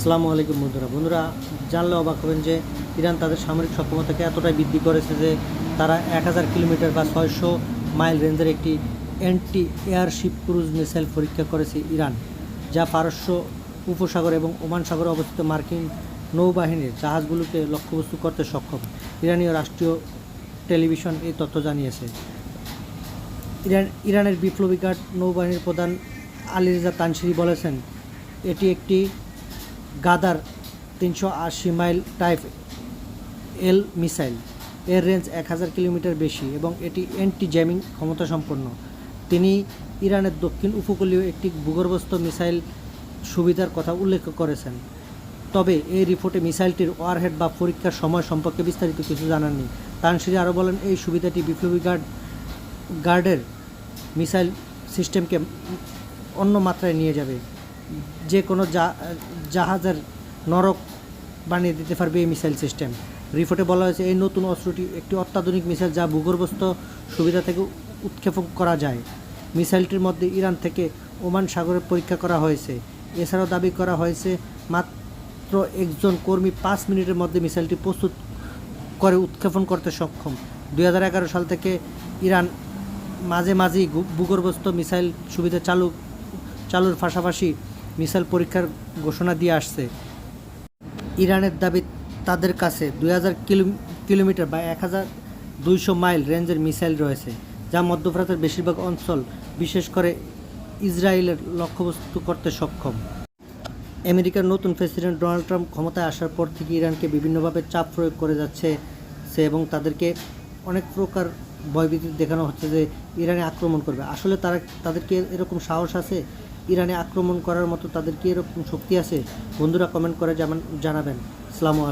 আসসালামু আলাইকুম বন্ধুরা। বন্ধুরা, জানলে অবাক হবেন যে ইরান তাদের সামরিক সক্ষমতাকে এতটাই বৃদ্ধি করেছে যে তারা এক হাজার কিলোমিটার বা ছয়শো মাইল রেঞ্জের একটি অ্যান্টি এয়ারশিপ ক্রুজ মিসাইল পরীক্ষা করেছে ইরান, যা পারস্য উপসাগর এবং ওমান সাগরে অবস্থিত মার্কিন নৌবাহিনীর জাহাজগুলোকে লক্ষ্যবস্তু করতে সক্ষম। ইরানীয় রাষ্ট্রীয় টেলিভিশন এই তথ্য জানিয়েছে। ইরান, ইরানের বিপ্লবী গার্ড নৌবাহিনীর প্রধান আলী রেজা তানসিরি বলেছেন, এটি একটি গাদার তিনশো আশি মাইল টাইপ এল মিসাইল। এর রেঞ্জ এক হাজার কিলোমিটার বেশি এবং এটি অ্যান্টি জ্যামিং ক্ষমতা সম্পন্ন তিনি ইরানের দক্ষিণ উপকূলীয় একটি ভূগর্ভস্থ মিসাইল সুবিধার কথা উল্লেখ করেছেন। তবে এই রিপোর্টে মিসাইলটির ওয়ারহেড বা পরীক্ষার সময় সম্পর্কে বিস্তারিত কিছু জানাননি। তানসিরি আরও বলেন, এই সুবিধাটি বিপ্লবী গার্ড গার্ডের মিসাইল সিস্টেমকে অন্য মাত্রায় নিয়ে যাবে। যে কোনো জাহাজের নরক বানিয়ে দিতে পারবে এই মিসাইল সিস্টেম। রিপোর্টে বলা হয়েছে, এই নতুন অস্ত্রটি একটি অত্যাধুনিক মিসাইল যা ভূগর্ভস্থ সুবিধা থেকে উৎক্ষেপণ করা যায়। মিসাইলটির মধ্যে ইরান থেকে ওমান সাগরে পরীক্ষা করা হয়েছে। এছাড়াও দাবি করা হয়েছে, মাত্র একজন কর্মী পাঁচ মিনিটের মধ্যে মিসাইলটি প্রস্তুত করে উৎক্ষেপণ করতে সক্ষম। দু হাজার এগারো সাল থেকে ইরান মাঝে মাঝেই ভূগর্ভস্থ মিসাইল সুবিধা চালু, চালুর পাশাপাশি মিসাইল পরীক্ষার ঘোষণা দিয়ে আসছে। ইরানের দাবি তাদের কাছে দুই হাজার কিলোমিটার বা এক হাজার দুইশো মাইল রেঞ্জের মিসাইল রয়েছে, যা মধ্যপ্রাচ্যের বেশিরভাগ অঞ্চল, বিশেষ করে ইসরায়েলের লক্ষ্যবস্তু করতে সক্ষম। আমেরিকার নতুন প্রেসিডেন্ট ডোনাল্ড ট্রাম্প ক্ষমতায় আসার পর থেকে ইরানকে বিভিন্নভাবে চাপ প্রয়োগ করে যাচ্ছে সে এবং তাদেরকে অনেক প্রকার ভয়ভীতি দেখানো হচ্ছে যে ইরানে আক্রমণ করবে। আসলে তারা তাদেরকে এরকম সাহস আছে? ইরানে আক্রমণ করার মতো তাদের কি এরকম শক্তি আছে? বন্ধুরা কমেন্ট করে জানাবেন। সালামু আলাইকুম।